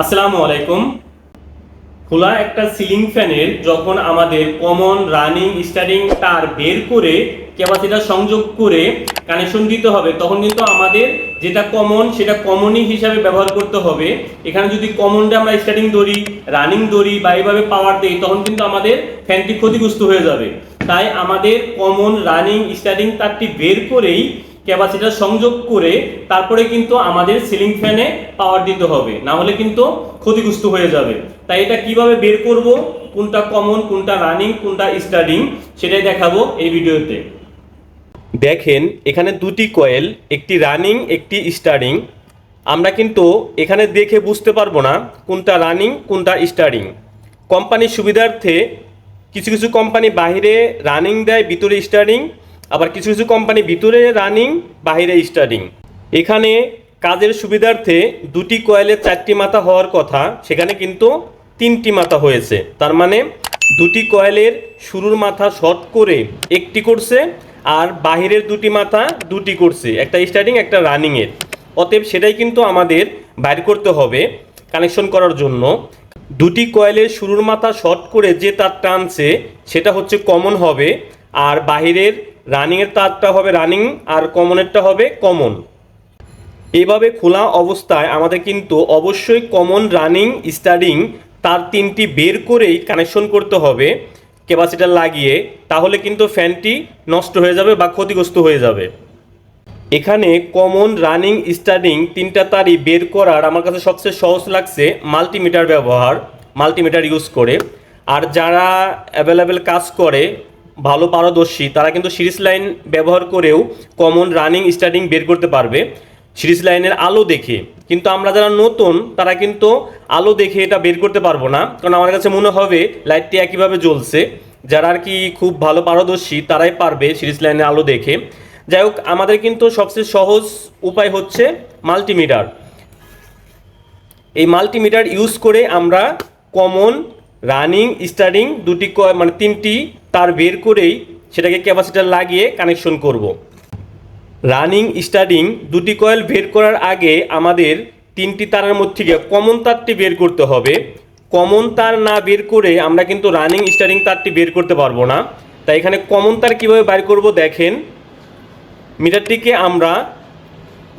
আসসালামু আলাইকুম। খোলা একটা সিলিং ফ্যানের যখন আমাদের কমন রানিং স্টারিং তার বের করে ক্যাপাসিটার সংযোগ করে কানেকশন দিতে হবে, তখন কিন্তু আমাদের যেটা কমন সেটা কমনই হিসাবে ব্যবহার করতে হবে। এখানে যদি কমনটা আমরা স্টার্টিং ধরি রানিং ধরি বা এইভাবে পাওয়ার দিই, তখন কিন্তু আমাদের ফ্যানটি ক্ষতিগ্রস্ত হয়ে যাবে। তাই আমাদের কমন রানিং স্টার্টিং তারটি বের করেই ক্যাপাসিটার সংযোগ করে তারপরে কিন্তু আমাদের সিলিং ফ্যানে পাওয়ার দিতে হবে। না হলে কিন্তু ক্ষতিগ্রস্ত হয়ে যাবে। তাই এটা কীভাবে বের করব? কোনটা কমন কোনটা রানিং কোনটা স্টার্টিং সেটাই দেখাবো এই ভিডিওতে। দেখেন, এখানে দুটি কয়েল একটি রানিং একটি স্টার্টিং আমরা কিন্তু এখানে দেখে বুঝতে পারব না কোনটা রানিং কোনটা স্টার্টিং কোম্পানির সুবিধার্থে কিছু কিছু কোম্পানি বাইরে রানিং দেয়, ভিতরে স্টার্টিং আবার কিছু কিছু কোম্পানি ভিতরে রানিং বাইরে স্টার্টিং এখানে কাজের সুবিধার্থে দুটি কয়েলের চারটি মাথা হওয়ার কথা, সেখানে কিন্তু তিনটি মাথা হয়েছে। তার মানে দুটি কয়েলের শুরুর মাথা শর্ট করে একটি করছে, আর বাহিরের দুটি মাথা দুটি করছে, একটা স্টার্টিং একটা রানিংয়ের অতএব সেটাই কিন্তু আমাদের বাইর করতে হবে কানেকশন করার জন্য। দুটি কয়েলের শুরুর মাথা শর্ট করে যে তার টানছে, সেটা হচ্ছে কমন হবে, আর বাহিরের রানিংয়ের তারটা হবে রানিং আর কমনেরটা হবে কমন। এইভাবে খোলা অবস্থায় আমাদের কিন্তু অবশ্যই কমন রানিং স্টার্টিং তার তিনটি বের করেই কানেকশন করতে হবে, ক্যাপাসিটার লাগিয়ে, তাহলে কিন্তু ফ্যানটি নষ্ট হয়ে যাবে বা ক্ষতিগ্রস্ত হয়ে যাবে। এখানে কমন রানিং স্টার্টিং তিনটা তারই বের করার আমার কাছে সবচেয়ে সহজ লাগছে মাল্টিমিটার ব্যবহার, মাল্টিমিটার ইউজ করে। আর যারা অ্যাভেলেবেল কাজ করে ভালো পারদর্শী, তারা কিন্তু সিরিজ লাইন ব্যবহার করেও কমন রানিং স্টার্টিং বের করতে পারবে। সিরিজ লাইনের আলো দেখে। কিন্তু আমরা যারা নতুন, তারা কিন্তু আলো দেখে এটা বের করতে পারব না। কারণ আমার কাছে মনে হবে লাইটটি একইভাবে জ্বলছে। যারা আর কি খুব ভালো পারদর্শী, তারাই পারবে সিরিজ লাইনের আলো দেখে। যাই হোক, আমাদের কিন্তু সবচেয়ে সহজ উপায় হচ্ছে মাল্টিমিটার। এই মাল্টিমিটার ইউজ করে আমরা কমন রানিং স্টার্টিং দুটি মানে তিনটি তার বের করেই সেটাকে ক্যাপাসিটার লাগিয়ে কানেকশন করব। রানিং স্টার্টিং দুটি কয়েল বের করার আগে আমাদের তিনটি তারের মধ্যে থেকে কমন তারটি বের করতে হবে। কমন তার না বের করে আমরা কিন্তু রানিং স্টার্টিং তারটি বের করতে পারব না। তাই এখানে কমন তার কীভাবে বের করব দেখেন। মিটারটিকে আমরা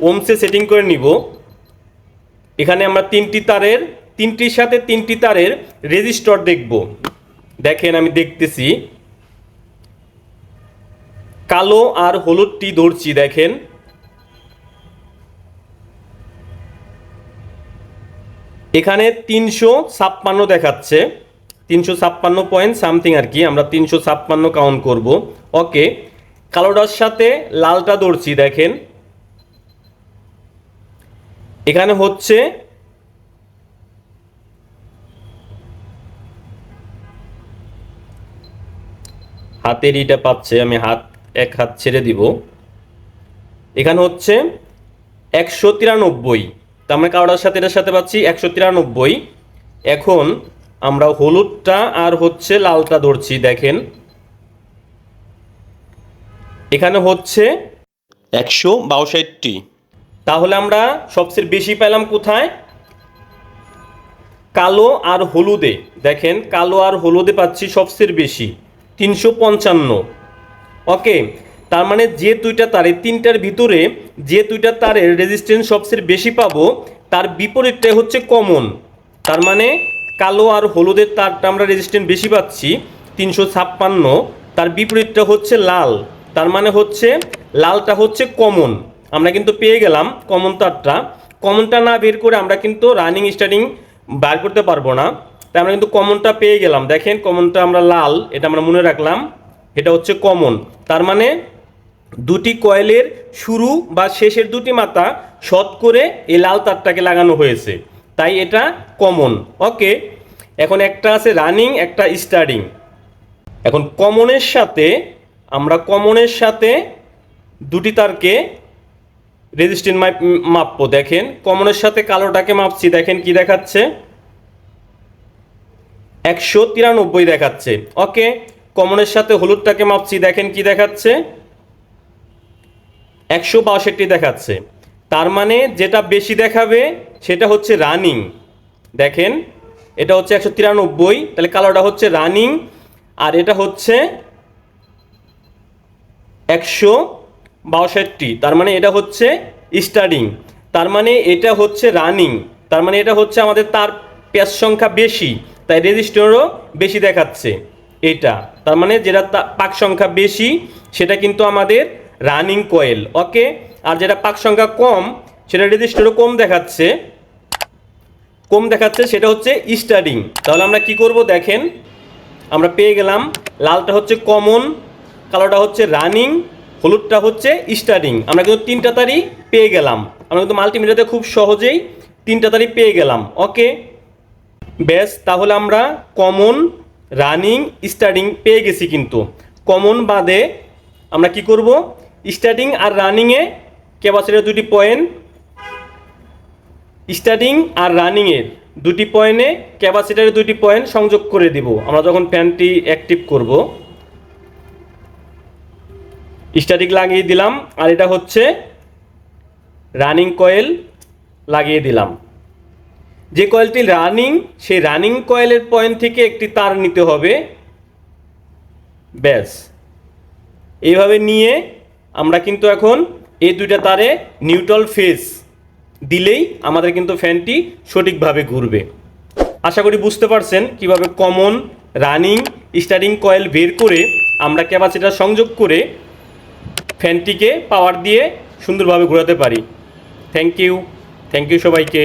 ওমসে সেটিং করে নিব। এখানে আমরা তিনটি তারের, তিনটির সাথে তিনটি তারের রেজিস্টর দেখব। দেখেন আমি দেখতেছি। কালো আর হলুদটি ধরছি দেখেন। এখানে তিনশো ছাপ্পান্ন দেখাচ্ছে। তিনশো ছাপ্পান্ন পয়েন্ট সামথিং আর কি, আমরা তিনশো ছাপ্পান্ন কাউন্ট করব। ওকে কালোটার সাথে লালটা ধরছি দেখেন। এখানে হচ্ছে হাতের ইটা পাচ্ছে, আমি হাত এক হাত ছেড়ে দিব। এখানে হচ্ছে একশো তিরানব্বই। তার মানে কারোটার সাথে এটার সাথে পাচ্ছি একশো তিরানব্বই। এখন আমরা হলুদটা আর হচ্ছে লালটা ধরছি দেখেন। এখানে হচ্ছে একশো বাষট্টি। তাহলে আমরা সবচেয়ে বেশি পেলাম কোথায়? কালো আর হলুদে। দেখেন কালো আর হলুদে পাচ্ছি সবচেয়ে বেশি তিনশো পঞ্চান্ন। ওকে তার মানে যে দুইটা তারে, তিনটার ভিতরে যে দুইটা তারের রেজিস্ট্যান্স সবচেয়ে বেশি পাবো, তার বিপরীতটাই হচ্ছে কমন তার মানে কালো আর হলুদের তারটা আমরা রেজিস্ট্যান্স বেশি পাচ্ছি, তিনশো ছাপ্পান্ন। তার বিপরীতটা হচ্ছে লাল। তার মানে হচ্ছে লালটা হচ্ছে কমন আমরা কিন্তু পেয়ে গেলাম কমন তারটা। কমনটা না বের করে আমরা কিন্তু রানিং স্টার্টিং বার করতে পারব না। তাই আমরা কিন্তু কমনটা পেয়ে গেলাম। দেখেন কমনটা আমরা লাল, এটা আমরা মনে রাখলাম। এটা হচ্ছে কমন তার মানে দুটি কয়েলের শুরু বা শেষের দুটি মাথা শর্ট করে এই লাল তারটাকে লাগানো হয়েছে। তাই এটা কমন ওকে এখন একটা আছে রানিং একটা স্টার্টিং এখন কমনের সাথে, আমরা কমনের সাথে দুটি তারকে রেজিস্ট্যান্ট মাপ মাপবো। দেখেন কমনের সাথে কালোটাকে মাপছি। দেখেন কি দেখাচ্ছে? একশো তিরানব্বই দেখাচ্ছে। ওকে কমনের সাথে হলুদটাকে মাপছি, দেখেন কি দেখাচ্ছে? একশো বাষট্টি দেখাচ্ছে। তার মানে যেটা বেশি দেখাবে সেটা হচ্ছে রানিং। দেখেন, এটা হচ্ছে একশো তিরানব্বই, তাহলে কালোটা হচ্ছে রানিং, আর এটা হচ্ছে একশো বাষট্টি। তার মানে এটা হচ্ছে স্টার্টিং। তার মানে এটা হচ্ছে রানিং। তার মানে এটা হচ্ছে আমাদের তার পেঁয়াজ সংখ্যা বেশি, তাই রেজিস্টারও বেশি দেখাচ্ছে। এটা। তার মানে যেটা পাক সংখ্যা বেশি, সেটা কিন্তু আমাদের রানিং কয়েল ওকে আর যেটা পাক সংখ্যা কম, সেটা রেজিস্টারও কম দেখাচ্ছে। কম দেখাচ্ছে, সেটা হচ্ছে স্টার্টিং তাহলে আমরা কি করব দেখেন? আমরা পেয়ে গেলাম, লালটা হচ্ছে কমন কালোটা হচ্ছে রানিং হলুদটা হচ্ছে স্টার্টিং আমরা কিন্তু তিনটা তারই পেয়ে গেলাম। আমরা কিন্তু মাল্টিমিডিয়াতে খুব সহজেই তিনটা তারই পেয়ে গেলাম ওকে ব্যাস, তাহলে আমরা কমন রানিং স্টার্টিং পেয়ে গেছি কিন্তু। কমন বাদে আমরা কি করব? স্টার্টিং আর রানিংয়ে ক্যাপাসিটার দুটি পয়েন্ট স্টার্টিং আর রানিংয়ের দুটি পয়েন্টে ক্যাপাসিটারের দুটি পয়েন্ট সংযোগ করে দিব। আমরা যখন ফ্যানটি অ্যাক্টিভ করব স্ট্যাটিক লাগিয়ে দিলাম। আর এটা হচ্ছে রানিং কয়েল লাগিয়ে দিলাম। যে কয়েলটি রানিং, সেই রানিং কয়েলের পয়েন্ট থেকে একটি তার নিতে হবে। ব্যাস। এইভাবে নিয়ে আমরা কিন্তু এখন এই দুইটা তারে নিউট্রাল ফেজ দিলেই আমাদের কিন্তু ফ্যানটি সঠিকভাবে ঘুরবে। আশা করি বুঝতে পারছেন কীভাবে কমন রানিং স্টার্টিং কয়েল বের করে আমরা ক্যাপাসিটার সংযোগ করে ফ্যানটিকে পাওয়ার দিয়ে সুন্দরভাবে ঘোরাতে পারি। থ্যাংক ইউ থ্যাংক ইউ সবাইকে।